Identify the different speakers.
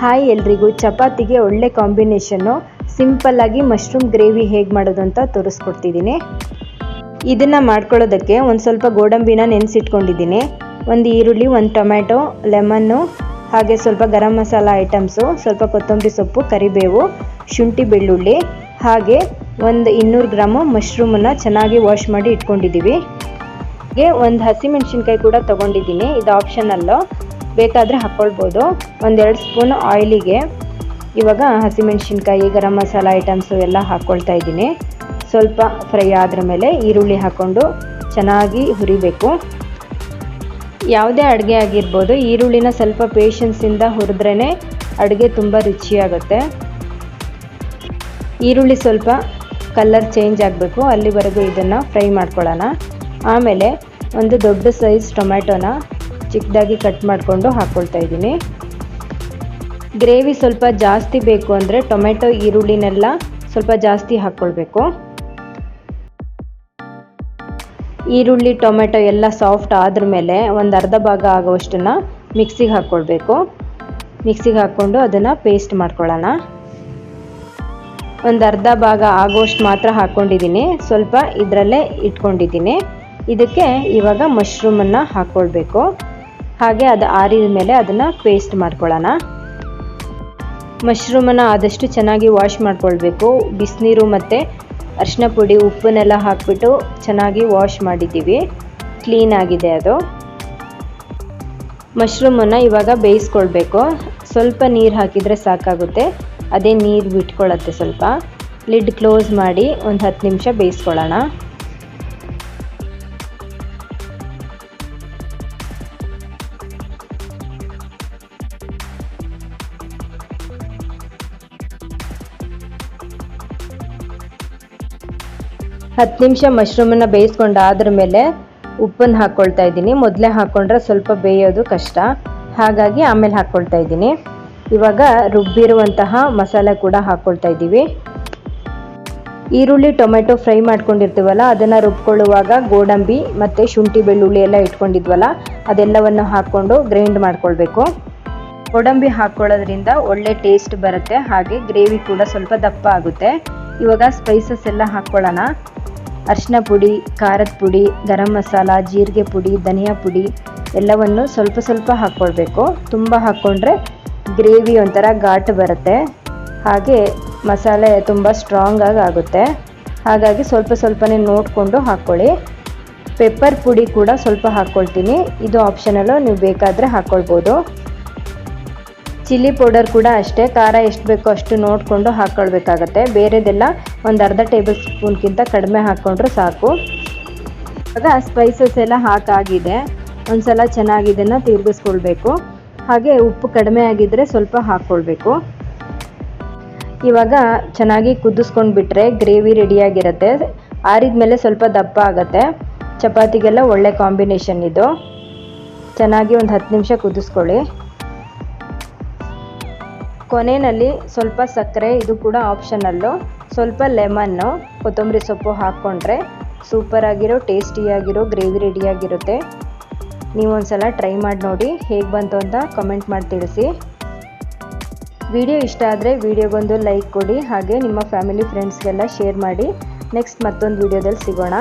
Speaker 1: Hi ಎಲ್ರಿಗೂ. ಚಪಾತಿಗೆ ಒಳ್ಳೆ ಕಾಂಬಿನೇಷನ್ನು ಸಿಂಪಲ್ಲಾಗಿ ಮಶ್ರೂಮ್ ಗ್ರೇವಿ ಹೇಗೆ ಮಾಡೋದು ಅಂತ ತೋರಿಸ್ಕೊಡ್ತಿದ್ದೀನಿ. ಇದನ್ನು ಮಾಡ್ಕೊಳ್ಳೋದಕ್ಕೆ ಒಂದು ಸ್ವಲ್ಪ ಗೋಡಂಬಿನ ನೆನೆಸಿಟ್ಕೊಂಡಿದ್ದೀನಿ. ಒಂದು ಈರುಳ್ಳಿ, ಒಂದು ಟೊಮ್ಯಾಟೊ, ಲೆಮನ್ನು, ಹಾಗೆ ಸ್ವಲ್ಪ ಗರಂ ಮಸಾಲ ಐಟಮ್ಸು, ಸ್ವಲ್ಪ ಕೊತ್ತಂಬರಿ ಸೊಪ್ಪು, ಕರಿಬೇವು, ಶುಂಠಿ ಬೆಳ್ಳುಳ್ಳಿ, ಹಾಗೆ ಒಂದು ಇನ್ನೂರು ಗ್ರಾಮು ಮಶ್ರೂಮನ್ನು ಚೆನ್ನಾಗಿ ವಾಶ್ ಮಾಡಿ ಇಟ್ಕೊಂಡಿದ್ದೀವಿ ಹಾಗೆ ಒಂದು ಹಸಿಮೆಣಸಿನ್ಕಾಯಿ ಕೂಡ ತೊಗೊಂಡಿದ್ದೀನಿ. ಇದು ಆಪ್ಷನಲ್ಲು ಬೇಕಾದರೆ ಹಾಕ್ಕೊಳ್ಬೋದು ಒಂದೆರಡು ಸ್ಪೂನ್ ಆಯಿಲಿಗೆ ಇವಾಗ ಹಸಿಮೆಣಸಿನ್ಕಾಯಿ ಗರಂ ಮಸಾಲ ಐಟಮ್ಸು ಎಲ್ಲ ಹಾಕ್ಕೊಳ್ತಾ ಇದ್ದೀನಿ. ಸ್ವಲ್ಪ ಫ್ರೈ ಆದ್ರ ಮೇಲೆ ಈರುಳ್ಳಿ ಹಾಕ್ಕೊಂಡು ಚೆನ್ನಾಗಿ ಹುರಿಬೇಕು. ಯಾವುದೇ ಅಡುಗೆ ಆಗಿರ್ಬೋದು, ಈರುಳ್ಳಿನ ಸ್ವಲ್ಪ ಪೇಷನ್ಸಿಂದ ಹುರಿದ್ರೇ ಅಡುಗೆ ತುಂಬ ರುಚಿಯಾಗುತ್ತೆ. ಈರುಳ್ಳಿ ಸ್ವಲ್ಪ ಕಲರ್ ಚೇಂಜ್ ಆಗಬೇಕು. ಅಲ್ಲಿವರೆಗೂ ಇದನ್ನು ಫ್ರೈ ಮಾಡ್ಕೊಳ್ಳೋಣ. ಆಮೇಲೆ ಒಂದು ದೊಡ್ಡ ಸೈಜ್ ಟೊಮ್ಯಾಟೊನ ಚಿಕ್ಕದಾಗಿ ಕಟ್ ಮಾಡಿಕೊಂಡು ಹಾಕ್ಕೊಳ್ತಾ ಇದ್ದೀನಿ. ಗ್ರೇವಿ ಸ್ವಲ್ಪ ಜಾಸ್ತಿ ಬೇಕು ಅಂದರೆ ಟೊಮೆಟೊ ಈರುಳ್ಳಿನೆಲ್ಲ ಸ್ವಲ್ಪ ಜಾಸ್ತಿ ಹಾಕ್ಕೊಳ್ಬೇಕು ಈರುಳ್ಳಿ ಟೊಮೆಟೊ ಎಲ್ಲ ಸಾಫ್ಟ್ ಆದ್ರ ಮೇಲೆ ಒಂದು ಅರ್ಧ ಭಾಗ ಆಗುವಷ್ಟನ್ನು ಮಿಕ್ಸಿಗೆ ಹಾಕ್ಕೊಳ್ಬೇಕು ಮಿಕ್ಸಿಗೆ ಹಾಕ್ಕೊಂಡು ಅದನ್ನು ಪೇಸ್ಟ್ ಮಾಡ್ಕೊಳ್ಳೋಣ. ಒಂದು ಅರ್ಧ ಭಾಗ ಆಗೋಷ್ಟು ಮಾತ್ರ ಹಾಕ್ಕೊಂಡಿದ್ದೀನಿ ಸ್ವಲ್ಪ ಇದರಲ್ಲೇ ಇಟ್ಕೊಂಡಿದ್ದೀನಿ. ಇದಕ್ಕೆ ಇವಾಗ ಮಶ್ರೂಮನ್ನು ಹಾಕ್ಕೊಳ್ಬೇಕು ಹಾಗೆ ಅದು ಆರಿದ ಮೇಲೆ ಅದನ್ನು ಪೇಸ್ಟ್ ಮಾಡ್ಕೊಳ್ಳೋಣ. ಮಶ್ರೂಮನ್ನು ಆದಷ್ಟು ಚೆನ್ನಾಗಿ ವಾಶ್ ಮಾಡ್ಕೊಳ್ಬೇಕು. ಬಿಸಿನೀರು ಮತ್ತು ಅರಿಶಿನ ಪುಡಿ, ಉಪ್ಪನ್ನೆಲ್ಲ ಹಾಕಿಬಿಟ್ಟು ಚೆನ್ನಾಗಿ ವಾಶ್ ಮಾಡಿದ್ದೀವಿ. ಕ್ಲೀನ್ ಆಗಿದೆ ಅದು. ಮಶ್ರೂಮನ್ನು ಇವಾಗ ಬೇಯಿಸ್ಕೊಳ್ಬೇಕು. ಸ್ವಲ್ಪ ನೀರು ಹಾಕಿದರೆ ಸಾಕಾಗುತ್ತೆ. ಅದೇ ನೀರು ಬಿಟ್ಕೊಳ್ಳುತ್ತೆ ಸ್ವಲ್ಪ. ಲಿಡ್ ಕ್ಲೋಸ್ ಮಾಡಿ ಒಂದು ಹತ್ತು ನಿಮಿಷ ಬೇಯಿಸ್ಕೊಳ್ಳೋಣ. ಹತ್ತು ನಿಮಿಷ ಮಶ್ರೂಮನ್ನ ಬೇಯಿಸ್ಕೊಂಡು ಆದ್ರ ಮೇಲೆ ಉಪ್ಪನ್ನು ಹಾಕ್ಕೊಳ್ತಾ ಇದ್ದೀನಿ. ಮೊದಲೇ ಹಾಕ್ಕೊಂಡ್ರೆ ಸ್ವಲ್ಪ ಬೇಯೋದು ಕಷ್ಟ. ಹಾಗಾಗಿ ಆಮೇಲೆ ಹಾಕ್ಕೊಳ್ತಾ ಇದ್ದೀನಿ. ಇವಾಗ ರುಬ್ಬಿರುವಂತಹ ಮಸಾಲೆ ಕೂಡ ಹಾಕ್ಕೊಳ್ತಾ ಇದ್ದೀವಿ. ಈರುಳ್ಳಿ, ಟೊಮೆಟೊ ಫ್ರೈ ಮಾಡ್ಕೊಂಡಿರ್ತೀವಲ್ಲ, ಅದನ್ನು ರುಬ್ಕೊಳ್ಳುವಾಗ ಗೋಡಂಬಿ ಮತ್ತು ಶುಂಠಿ ಬೆಳ್ಳುಳ್ಳಿ ಎಲ್ಲ ಇಟ್ಕೊಂಡಿದ್ವಲ್ಲ, ಅದೆಲ್ಲವನ್ನು ಹಾಕ್ಕೊಂಡು ಗ್ರೈಂಡ್ ಮಾಡ್ಕೊಳ್ಬೇಕು. ಗೋಡಂಬಿ ಹಾಕ್ಕೊಳ್ಳೋದ್ರಿಂದ ಒಳ್ಳೆ ಟೇಸ್ಟ್ ಬರುತ್ತೆ, ಹಾಗೆ ಗ್ರೇವಿ ಕೂಡ ಸ್ವಲ್ಪ ದಪ್ಪ ಆಗುತ್ತೆ. ಇವಾಗ ಸ್ಪೈಸಸ್ ಎಲ್ಲ ಹಾಕ್ಕೊಳ್ಳೋಣ ಅರಿಶಿನ ಪುಡಿ, ಖಾರದ ಪುಡಿ, ಗರಂ ಮಸಾಲ, ಜೀರಿಗೆ ಪುಡಿ, ಧನಿಯಾ ಪುಡಿ ಎಲ್ಲವನ್ನು ಸ್ವಲ್ಪ ಸ್ವಲ್ಪ ಹಾಕ್ಕೊಳ್ಬೇಕು. ತುಂಬ ಹಾಕ್ಕೊಂಡ್ರೆ ಗ್ರೇವಿ ಒಂಥರ ಘಾಟ್ ಬರುತ್ತೆ. ಹಾಗೆ ಮಸಾಲೆ ತುಂಬ ಸ್ಟ್ರಾಂಗಾಗಿ ಆಗುತ್ತೆ. ಹಾಗಾಗಿ ಸ್ವಲ್ಪ ಸ್ವಲ್ಪನೇ ನೋಡಿಕೊಂಡು ಹಾಕ್ಕೊಳ್ಳಿ. ಪೆಪ್ಪರ್ ಪುಡಿ ಕೂಡ ಸ್ವಲ್ಪ ಹಾಕ್ಕೊಳ್ತೀನಿ. ಇದು ಆಪ್ಷನಲ್ಲು ನೀವು ಬೇಕಾದರೆ ಹಾಕ್ಕೊಳ್ಬೋದು. ಚಿಲ್ಲಿ ಪೌಡರ್ ಕೂಡ ಅಷ್ಟೇ, ಖಾರ ಎಷ್ಟು ಬೇಕೋ ಅಷ್ಟು ನೋಡಿಕೊಂಡು ಹಾಕ್ಕೊಳ್ಬೇಕಾಗತ್ತೆ ಬೇರೆದೆಲ್ಲ ಒಂದು ಅರ್ಧ ಟೇಬಲ್ ಸ್ಪೂನ್ಗಿಂತ ಕಡಿಮೆ ಹಾಕ್ಕೊಂಡ್ರೆ ಸಾಕು. ಇವಾಗ ಸ್ಪೈಸಸ್ ಎಲ್ಲ ಹಾಕಾಗಿದೆ. ಒಂದು ಸಲ ಚೆನ್ನಾಗಿ ಇದನ್ನು ತಿರುಗಿಸ್ಕೊಳ್ಬೇಕು. ಹಾಗೆ ಉಪ್ಪು ಕಡಿಮೆ ಆಗಿದ್ದರೆ ಸ್ವಲ್ಪ ಹಾಕ್ಕೊಳ್ಬೇಕು ಇವಾಗ ಚೆನ್ನಾಗಿ ಕುದಿಸ್ಕೊಂಡು ಬಿಟ್ಟರೆ ಗ್ರೇವಿ ರೆಡಿಯಾಗಿರುತ್ತೆ ಆರಿದ ಮೇಲೆ ಸ್ವಲ್ಪ ದಪ್ಪ ಆಗುತ್ತೆ. ಚಪಾತಿಗೆಲ್ಲ ಒಳ್ಳೆ ಕಾಂಬಿನೇಷನ್ ಇದು. ಚೆನ್ನಾಗಿ ಒಂದು ಹತ್ತು ನಿಮಿಷ ಕುದಿಸ್ಕೊಳ್ಳಿ. ಕೊನೆಯಲ್ಲಿ ಸ್ವಲ್ಪ ಸಕ್ಕರೆ, ಇದು ಕೂಡ ಆಪ್ಷನಲ್ಲು ಸ್ವಲ್ಪ ಲೆಮನ್ನು ಕೊತ್ತಂಬರಿ ಸೊಪ್ಪು ಹಾಕ್ಕೊಂಡ್ರೆ ಸೂಪರಾಗಿರೋ ಟೇಸ್ಟಿಯಾಗಿರೋ ಗ್ರೇವಿ ರೆಡಿಯಾಗಿರುತ್ತೆ ನೀವು ಒಂದ್ಸಲ ಟ್ರೈ ಮಾಡಿ ನೋಡಿ, ಹೇಗೆ ಬಂತು ಅಂತ ಕಮೆಂಟ್ ಮಾಡಿ ತಿಳಿಸಿ. ವಿಡಿಯೋ ಇಷ್ಟ ಆದರೆ ವಿಡಿಯೋಗೊಂದು ಲೈಕ್ ಕೊಡಿ, ಹಾಗೆ ನಿಮ್ಮ ಫ್ಯಾಮಿಲಿ ಫ್ರೆಂಡ್ಸ್ಗೆಲ್ಲ ಶೇರ್ ಮಾಡಿ. ನೆಕ್ಸ್ಟ್ ಮತ್ತೊಂದು ವಿಡಿಯೋದಲ್ಲಿ ಸಿಗೋಣ.